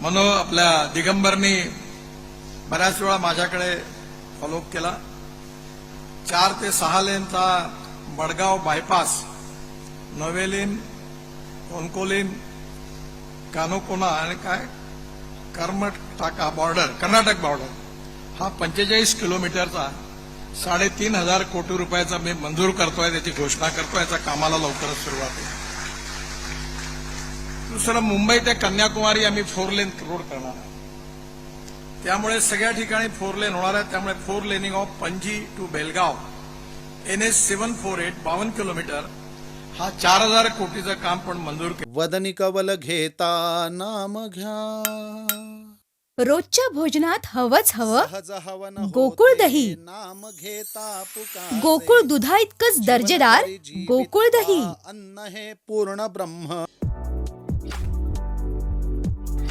म्हणून आपल्या दिगंबरनी बऱ्याच वेळा माझ्याकडे फॉलोअप केला. चार ते सहा लेनचा बडगाव बायपास नवेलीन कोणकोलीन कानोकोना आणि काय? कर्मटाका बॉर्डर कर्नाटक बॉर्डर हा पंचेचाळीस किलोमीटरचा साडेतीन हजार कोटी रुपयाचा मी मंजूर करतोय त्याची घोषणा करतोय याचा कामाला लवकरच सुरुवात आहे दुसरं मुंबई ते कन्याकुमारी आम्ही फोर लेन रोड करणार आहे. त्यामुळे सगळ्या ठिकाणी फोर लेन होणार आहे. त्यामुळे four laning of Panaji to Belgaum. N S seven four eight बावन्न किलोमीटर. हा चार हजार कोटीचं काम पण मंजूर केलं. वदनी कवल घेता नाम घ्या. रोजच्या भोजनात हवंच हवं. सहज हवन गोकुळ दही. नाम घेता पुकारे. गोकुळ दुधा इतकंच दर्जेदार. जीवित गोकुळ दही. अन्न हे पूर्ण ब्रह्म.